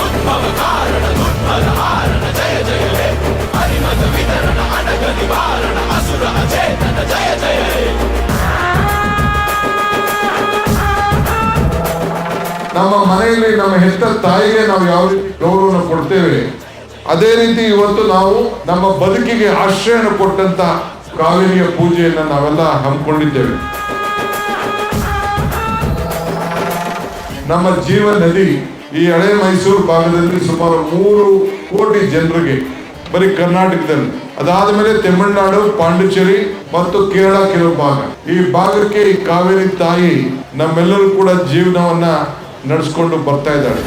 ಉದ್ಭವ ಕಾರಣ ದುರ್ಬಲ ಹಾರಣ ಜಯ ಜಯ ಹೇ ಅರಿಮತ ವಿತರಣ ಅನಗ ನಿವಾರಣ ಅಸುರ ಅಚೇತನ ಜಯ ಜಯ ನಮ್ಮ ಮನೆಯಲ್ಲಿ ನಮ್ಮ ಹೆತ್ತ ತಾಯಿಗೆ ನಾವು ಯಾವ ರೀತಿ ಗೌರವನ ಕೊಡ್ತೇವೆ? ಅದೇ ರೀತಿ ಇವತ್ತು ನಾವು ನಮ್ಮ ಬದುಕಿಗೆ ಆಶ್ರಯನ ಕೊಟ್ಟಂತ ಕಾವೇರಿಯ ಪೂಜೆಯನ್ನು ನಾವೆಲ್ಲ ಹಮ್ಮಿಕೊಂಡಿದ್ದೇವೆ. ನಮ್ಮ ಜೀವನದಲ್ಲಿ ಈ ಹಳೆ ಮೈಸೂರು ಭಾಗದಲ್ಲಿ ಸುಮಾರು ಮೂರು ಕೋಟಿ ಜನರಿಗೆ, ಬರೀ ಕರ್ನಾಟಕದಲ್ಲಿ, ಅದಾದ ಮೇಲೆ ತಮಿಳುನಾಡು, ಪಾಂಡಿಚೇರಿ ಮತ್ತು ಕೇರಳ ಕೆಲವು ಭಾಗ. ಈ ಭಾಗಕ್ಕೆ ಈ ಕಾವೇರಿ ತಾಯಿ ನಮ್ಮೆಲ್ಲರೂ ಕೂಡ ಜೀವನವನ್ನ ನಡೆಸ್ಕೊಂಡು ಬರ್ತಾ ಇದ್ದಾಳೆ.